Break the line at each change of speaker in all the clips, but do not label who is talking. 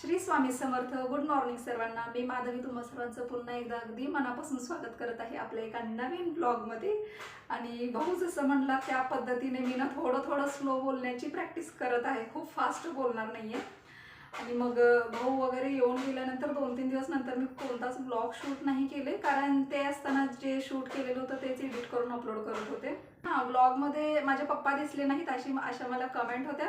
Shri Swami Samarth good morning सर्वांना. मी माधवी तुम्हा सर्वांचं पुन्हा एकदा अगदी मनापासून स्वागत करत आहे आपल्या एका नवीन ब्लॉगमध्ये आणि भाऊ जसं म्हणला त्या पद्धतीने मी ना थोडं थोडं स्लो बोलण्याची प्रॅक्टिस करत आहे. खूप फास्ट बोलणार नाही आहे आणि मग भाऊ वगैरे येऊन गेल्यानंतर दोन तीन दिवस नंतर मी कोणताच ब्लॉग शूट नाही केले. कारण ते असताना जे शूट केलेलं होतं तेच एडिट करून अपलोड करत होते. हां ब्लॉगमध्ये माझे पप्पा दिसले नाहीत अशी अशा मला कमेंट होत्या.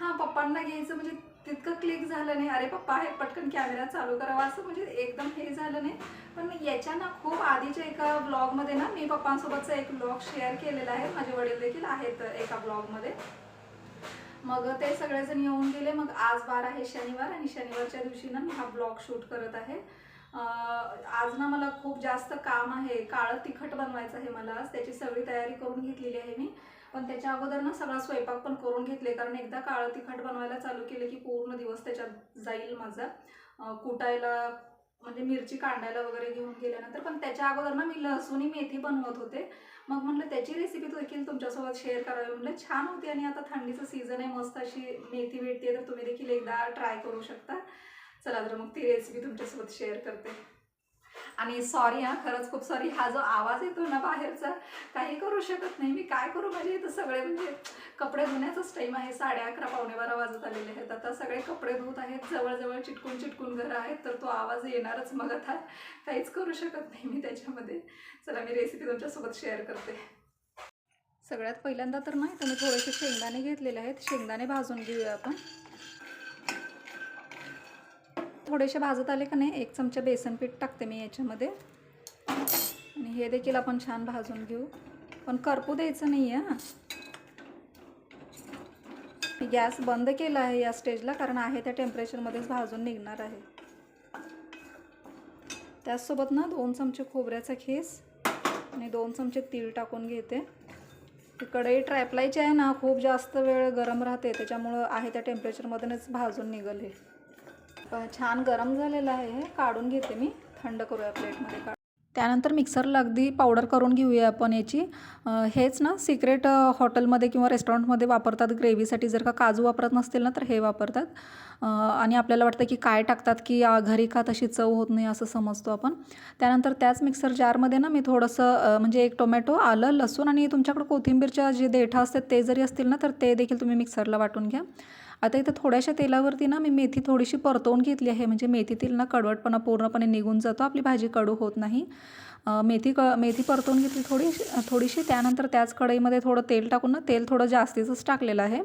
हां पप्पांना घ्यायचं म्हणजे तितकं क्लिक झालं नाही. अरे पप्पा आहे पटकन कॅमेरा चालू करावा. असं म्हणजे एकदम हे झालं नाही. पण याच्या ना खूप आधीच्या एका ब्लॉगमध्ये ना मी पप्पांसोबतचा एक ब्लॉग शेअर केलेला आहे. माझे वडील देखील आहेत एका ब्लॉगमध्ये मग ते सगळेजण येऊन गेले. मग आज बार आहे शनिवार आणि शनिवारच्या दिवशी ना मी हा ब्लॉग शूट करत आहे. आज ना मला खूप जास्त काम आहे. काळं तिखट बनवायचं आहे मला. त्याची सगळी तयारी करून घेतलेली आहे मी. पण त्याच्या अगोदर ना सगळा स्वयंपाक पण करून घेतले. कारण एकदा काळं तिखट बनवायला चालू केले की पूर्ण दिवस त्याच्यात जाईल माझा. कुटायला म्हणजे मिरची कांडायला वगैरे घेऊन गेल्यानंतर पण त्याच्या अगोदर ना मी लसूणी मेथी बनवत होते. मग म्हटलं त्याची रेसिपी देखील तुमच्यासोबत शेअर करावी. म्हटलं छान होती आणि आता थंडीचं सीझन आहे मस्त अशी मेथी भेटते. तर तुम्ही देखील एकदा ट्राय करू शकता. चला तर मग ती रेसिपी तुमच्यासोबत शेअर करते. आणि सॉरी हा खरंच खूप सॉरी हा जो आवाज येतो ना बाहेरचा काही करू शकत नाही. मी काय करू? माझे इथं सगळे म्हणजे कपडे धुण्याचाच टाईम आहे. साडे अकरा पावणे बारा वाजत आलेले आहेत. आता सगळे कपडे धुत आहेत. जवळजवळ चिटकून चिटकून घरं आहेत. तर तो आवाज येणारच मग आता. काहीच करू शकत नाही मी त्याच्यामध्ये. चला मी रेसिपी तुमच्यासोबत शेअर करते. सगळ्यात पहिल्यांदा तर नाही तर मी थोडेसे शेंगदाणे घेतलेले आहेत. शेंगदाणे भाजून घेऊया आपण. थोडेसे भाजत आले का नाही एक चमचा बेसन पीठ टाकते मी याच्यामध्ये. आणि हे देखील आपण छान भाजून घेऊ. पण करपू द्यायचं नाही आहे मी गॅस बंद केला आहे या स्टेजला कारण आहे त्या टेम्परेचरमध्येच भाजून निघणार आहे. त्याचसोबत ना दोन चमचे खोबऱ्याचा खीस आणि दोन चमचे तीळ टाकून घेते. कढई ट्रॅपलायची आहे ना खूप जास्त वेळ गरम राहते त्याच्यामुळं आहे त्या टेम्परेचरमधूनच भाजून निघाले. छान गरम झालेलं आहे. हे काढून घेते मी. थंड करूया प्लेटमध्ये काढ त्यानंतर मिक्सरला अगदी पावडर करून घेऊया आपण याची. हेच ना सिक्रेट हॉटेलमध्ये किंवा रेस्टॉरंटमध्ये वापरतात. ग्रेव्हीसाठी जर का काजू वापरत नसतील ना तर हे वापरतात. आणि आपल्याला वाटतं की काय टाकतात की घरी का तशी चव होत नाही असं समजतो आपण. त्यानंतर त्याच मिक्सर जारमध्ये ना मी थोडंसं म्हणजे एक टोमॅटो आलं लसूण आणि तुमच्याकडे कोथिंबीरच्या जे देठा असतात ते जरी असतील ना तर ते देखील तुम्ही मिक्सरला वाटून घ्या. आता इथं थोड्याशा तेलावरती ना मी मेथी थोडीशी परतवून घेतली आहे. म्हणजे मेथीतील ना कडवटपणा पूर्णपणे निघून जातो. आपली भाजी कडू होत नाही. मेथी क मेथी परतवून घेतली थोडी थोडीशी. त्यानंतर त्याच कढईमध्ये थोडं तेल टाकून ना तेल थोडं जास्तीचंच टाकलेलं आहे.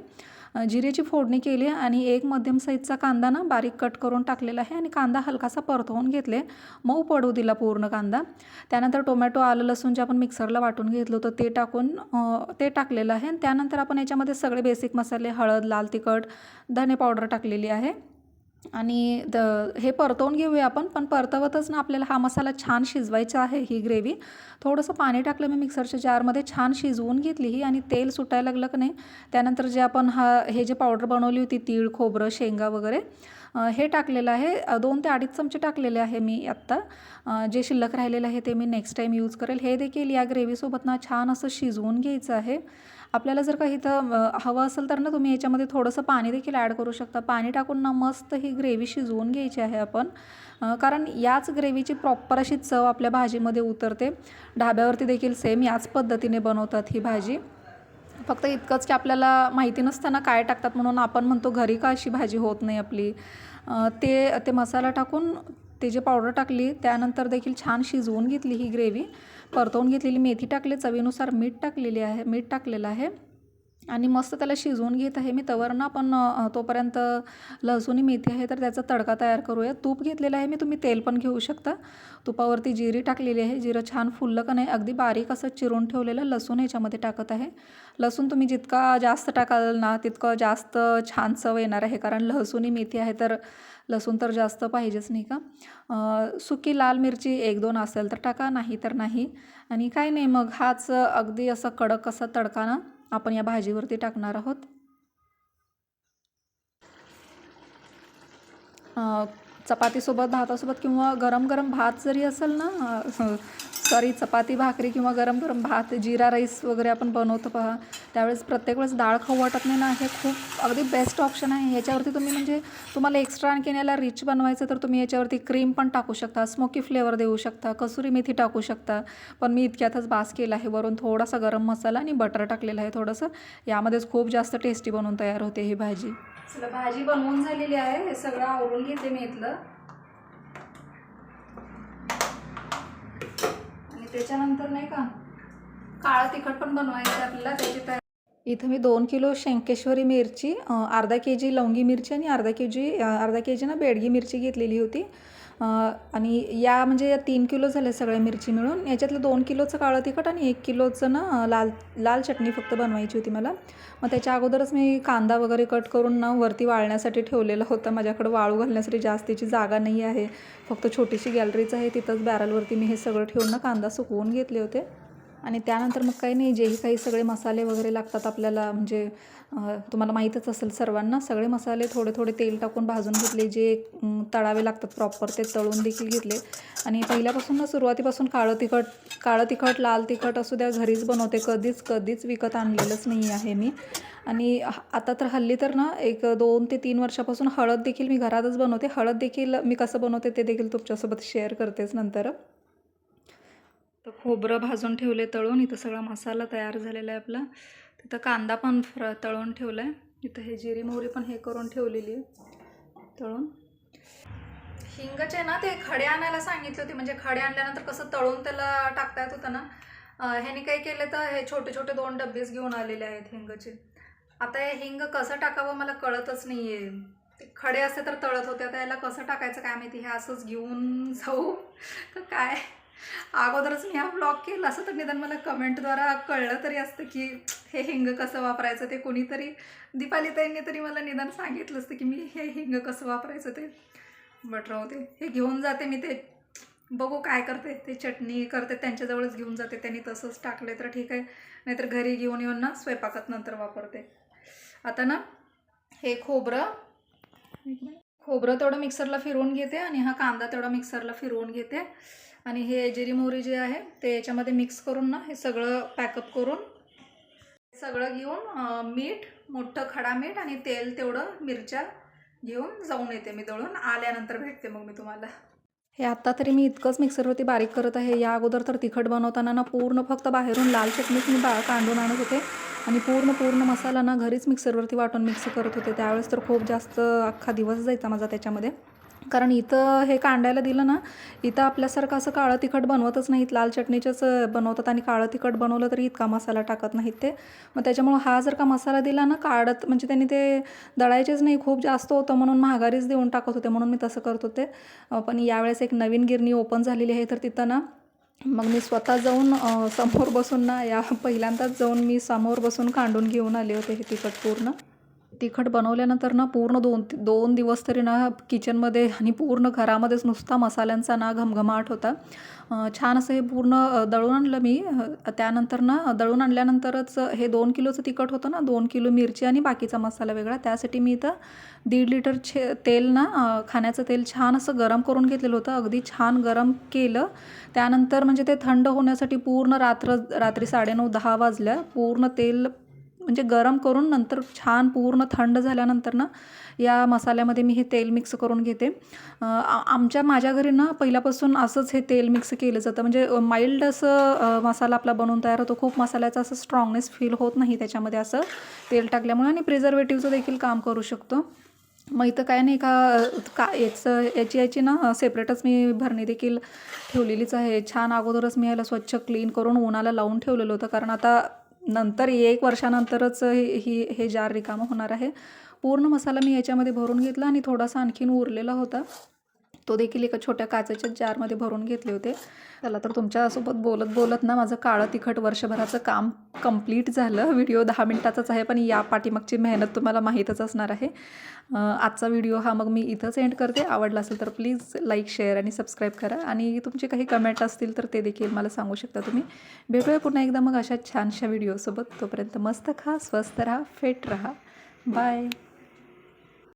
जिरेची फोडणी केली आणि एक मध्यम साईजचा कांदा ना बारीक कट करून टाकलेला आहे आणि कांदा हलकासा परतवून घेतले. मऊ पडू दिला पूर्ण कांदा. त्यानंतर टोमॅटो आलं लसूण जे आपण मिक्सरला वाटून घेतलं होतं ते टाकून ते टाकलेलं आहे. आणि त्यानंतर आपण याच्यामध्ये सगळे बेसिक मसाले हळद लाल तिखट धने पावडर टाकलेली आहे. आणि द हे परतवून घेऊया आपण पण परतवतच ना आपल्याला हा मसाला छान शिजवायचा आहे ही ग्रेव्ही. थोडंसं पाणी टाकलं मी मिक्सरच्या जारमध्ये छान शिजवून घेतली ही आणि तेल सुटायला लागलं का नाही त्यानंतर जे आपण हा हे जे पावडर बनवली होती तीळ खोबरं शेंगा वगैरे हे टाकलेलं आहे. दोन ते अडीच चमचे टाकलेले आहे मी आत्ता. जे शिल्लक राहिलेलं आहे ते मी नेक्स्ट टाईम यूज करेल. हे देखील या ग्रेव्हीसोबत ना छान असं शिजवून घ्यायचं आहे. आपल्याला जर का इथं हवं असेल तर ना तुम्ही याच्यामध्ये थोडंसं पाणी देखील ॲड करू शकता. पाणी टाकून ना मस्त ही ग्रेव्ही शिजवून घ्यायची आहे आपण. कारण याच ग्रेव्हीची प्रॉपर अशी चव आपल्या भाजीमध्ये उतरते. ढाब्यावरती देखील सेम याच पद्धतीने बनवतात ही भाजी. फक्त इतकंच की आपल्याला माहिती नसताना काय टाकतात म्हणून आपण म्हणतो घरी का अशी भाजी होत नाही आपली? ते ते मसाला टाकून ते जे पावडर टाकली त्यानंतर देखील छान शिजवून घेतली ही ग्रेव्ही. परतवून घेतलेली मेथी टाकली चवीनुसार मीठ टाकलेली आहे मीठ टाकलेलं आहे. आणि मस्त त्याला शिजवून घेत आहे मी तवर ना पण तोपर्यंत लसूणी मेथी आहे तर त्याचा तडका तयार करूया. तूप घेतलेलं आहे मी तुम्ही तेल पण घेऊ शकता. तुपावरती जिरी टाकलेली आहे. जिरं छान फुललं का नाही अगदी बारीक असं चिरून ठेवलेलं लसूण याच्यामध्ये टाकत आहे. लसूण तुम्ही जितका जास्त टाकाल ना तितकं जास्त छान चव येणार आहे कारण लसूणी मेथी आहे तर लसूण तर जास्त पाहिजेच नाही का? सुकी लाल मिरची एक दोन असेल तर टाका नाही तर नाही. आणि काही नाही मग हाच अगदी असं कडक असा तडका ना आपण या भाजीवरती टाकणार आहोत. चपातीसोबत भातासोबत किंवा गरम गरम भात जरी असेल ना सॉरी चपाती भाकरी किंवा गरम गरम भात जिरा राईस वगैरे आपण बनवतो पहा. त्यावेळेस प्रत्येक वेळेस डाळ खाऊ वाटत नाही ना हे खूप अगदी बेस्ट ऑप्शन आहे. ह्याच्यावरती तुम्ही म्हणजे तुम्हाला एक्स्ट्रा आणखीन याला रिच बनवायचं तर तुम्ही याच्यावरती क्रीम पण टाकू शकता स्मोकी फ्लेवर देऊ शकता कसुरी मेथी टाकू शकता. पण मी इतक्यातच बास केला आहे वरून थोडासा गरम मसाला आणि बटर टाकलेलं आहे थोडंसं. यामध्येच खूप जास्त टेस्टी बनवून तयार होते ही भाजी. चला भाजी बनवून झालेली आहे. हे सगळं आवरून घेते मी इथलं. त्याच्यानंतर नाही का काळं तिखट पण बनवायचं आहे आपल्याला त्याची तयारी. इथं मी दोन किलो शंकेश्वरी मिरची अर्धा के जी लवंगी मिरची आणि अर्धा के जी अर्धा के जी ना बेडगी मिरची घेतलेली होती. आणि या म्हणजे या तीन किलो झाले सगळ्या मिरची मिळून. याच्यातलं दोन किलोचं काळं तिखट आणि एक किलोचं ना लाल लाल चटणी फक्त बनवायची होती मला. मग त्याच्या अगोदरच मी कांदा वगैरे कट करून ना वरती वाळण्यासाठी ठेवलेला होता. माझ्याकडं वाळू घालण्यासाठी जास्तीची जागा नाही आहे. फक्त छोटीशी गॅलरीच आहे. तिथंच बॅरलवरती मी हे सगळं ठेवून ना कांदा सुकवून घेतले होते. आणि त्यानंतर मग काही नाही जेही काही सगळे मसाले वगैरे लागतात आपल्याला म्हणजे तुम्हाला माहीतच असेल सर्वांना सगळे मसाले थोडे थोडे तेल टाकून भाजून घेतले जे तळावे लागतात प्रॉपर ते तळून देखील घेतले. आणि पहिल्यापासून ना सुरुवातीपासून काळं तिखट काळं तिखट लाल तिखट असू द्या घरीच बनवते कधीच कधीच विकत आणलेलंच नाही आहे मी. आणि आता तर हल्ली तर ना एक दोन ते तीन वर्षापासून हळद देखील मी घरातच बनवते. हळद देखील मी कसं बनवते ते देखील तुमच्यासोबत शेअर करतेच नंतर. तर खोबरं भाजून ठेवले तळून. इथं सगळा मसाला तयार झालेला आहे आपला. तिथं कांदा पण फ्र तळून ठेवला आहे इथं हे जिरी मोहरी पण हे करून ठेवलेली आहे. तळून. हिंगचे ना ते खडे आणायला सांगितले होते. म्हणजे खडे आणल्यानंतर कसं तळून त्याला टाकता येत होतं ना. ह्याने काय केलं तर हे छोटे छोटे दोन डब्बेच घेऊन आलेले आहेत हिंगचे. आता हे हिंग कसं टाकावं मला कळतच नाही आहे ते खडे असते तर तळत होते. आता याला कसं टाकायचं काय माहिती? हे असंच घेऊन जाऊ. तर काय? अगोदरच मी हा ब्लॉग केला असं तर निदान मला कमेंटद्वारा कळलं तरी असतं की हे हिंग कसं वापरायचं ते कोणीतरी दीपालीताईंनी तरी मला निदान सांगितलं असतं की मी हे हिंग कसं वापरायचं ते. बट राहू ते हे घेऊन जाते मी ते. बघू काय करते ते चटणी करते त्यांच्याजवळच घेऊन जाते त्यांनी तसंच टाकले तर ठीक आहे. नाहीतर घरी घेऊन येऊन ना स्वयंपाकात नंतर वापरते. आता ना हे खोबरं खोबरं तेवढं मिक्सरला फिरवून घेते आणि हा कांदा तेवढा मिक्सरला फिरवून घेते. आणि हे जिरी मोहरी जे आहे ते याच्यामध्ये मिक्स करून ना हे सगळं पॅकअप करून सगळं घेऊन मीठ मोठं खडा मीठ आणि तेल तेवढं मिरच्या घेऊन जाऊन येते मी दळून. आल्यानंतर भेटते मग मी तुम्हाला. हे आत्ता तरी मी इतकंच मिक्सरवरती बारीक करत आहे. या अगोदर तर तिखट बनवताना ना पूर्ण फक्त बाहेरून लाल चटणीच मी बा कांडून आणत होते. आणि पूर्ण पूर्ण मसाला ना घरीच मिक्सरवरती वाटून मिक्स करत होते. त्यावेळेस तर खूप जास्त अख्खा दिवस जायचा माझा त्याच्यामध्ये. कारण इथं हे कांडायला दिलं ना इथं आपल्यासारखं असं काळं तिखट बनवतच नाहीत. लाल चटणीचंच बनवतात आणि काळं तिखट बनवलं तरी इतका मसाला टाकत नाहीत ते. मग त्याच्यामुळं हा जर का मसाला दिला ना काढत म्हणजे त्यांनी ते दळायचेच नाही. खूप जास्त होतं म्हणून महागारीच देऊन टाकत होते म्हणून मी तसं करत होते. पण यावेळेस एक नवीन गिरणी ओपन झालेली आहे. तर तिथं ना मग मी स्वतः जाऊन समोर बसून ना या पहिल्यांदाच जाऊन मी समोर बसून कांडून घेऊन आले होते हे तिखट पूर्ण. तिखट बनवल्यानंतर ना पूर्ण दोन दोन दिवस तरी ना किचनमध्ये आणि पूर्ण घरामध्येच नुसता मसाल्यांचा ना घमघमाट होता. छान असं हे पूर्ण दळून आणलं मी. त्यानंतर ना दळून आणल्यानंतरच हे दोन किलोचं तिखट होतं ना दोन किलो मिरची आणि बाकीचा मसाला वेगळा. त्यासाठी मी इथं दीड लिटर छे तेल ना खाण्याचं तेल छान असं गरम करून घेतलेलं होतं. अगदी छान गरम केलं. त्यानंतर म्हणजे ते थंड होण्यासाठी पूर्ण रात्र रात्री साडेनऊ दहा वाजल्या. पूर्ण तेल म्हणजे गरम करून नंतर छान पूर्ण थंड झाल्यानंतर ना या मसाल्यामध्ये मी हे तेल मिक्स करून घेते. आमच्या माझ्या घरी ना पहिल्यापासून असंच हे तेल मिक्स केलं जातं. म्हणजे माइल्ड असं मसाला आपला बनवून तयार होतो. खूप मसाल्याचा असं स्ट्रॉंगनेस फील होत नाही त्याच्यामध्ये असं तेल टाकल्यामुळे आणि प्रिझर्वेटिव्हचं देखील काम करू शकतो. मग इथं काय नाही का का याचं याची याची ना सेपरेटच मी भरणी देखील ठेवलेलीच आहे. छान अगोदरच मी याला स्वच्छ क्लीन करून उन्हाला लावून ठेवलेलं होतं. कारण आता नंतर एक वर्षानंतरच हे- ही हे जार रिकामं होणार आहे. पूर्ण मसाला मी याच्यामध्ये भरून घेतला आणि थोडासा आणखीन उरलेला होता. तो देखील एका छोट्या काचेच्या जारमध्ये भरून घेतले होते. त्याला तर तुमच्यासोबत बोलत बोलत ना माझं काळं तिखट वर्षभराचं काम कंप्लीट झालं. व्हिडिओ दहा मिनटाचाच आहे पण या पाठीमागची मेहनत तुम्हाला माहीतच असणार आहे. आजचा व्हिडिओ हा मग मी इथंच एंड करते. आवडला असेल तर प्लीज लाईक शेअर आणि सबस्क्राईब करा. आणि तुमचे काही कमेंट असतील तर ते देखील मला सांगू शकता तुम्ही. भेटूया पुन्हा एकदा मग अशा छानशा व्हिडिओसोबत तोपर्यंत मस्त खा स्वस्त राहा फिट राहा. बाय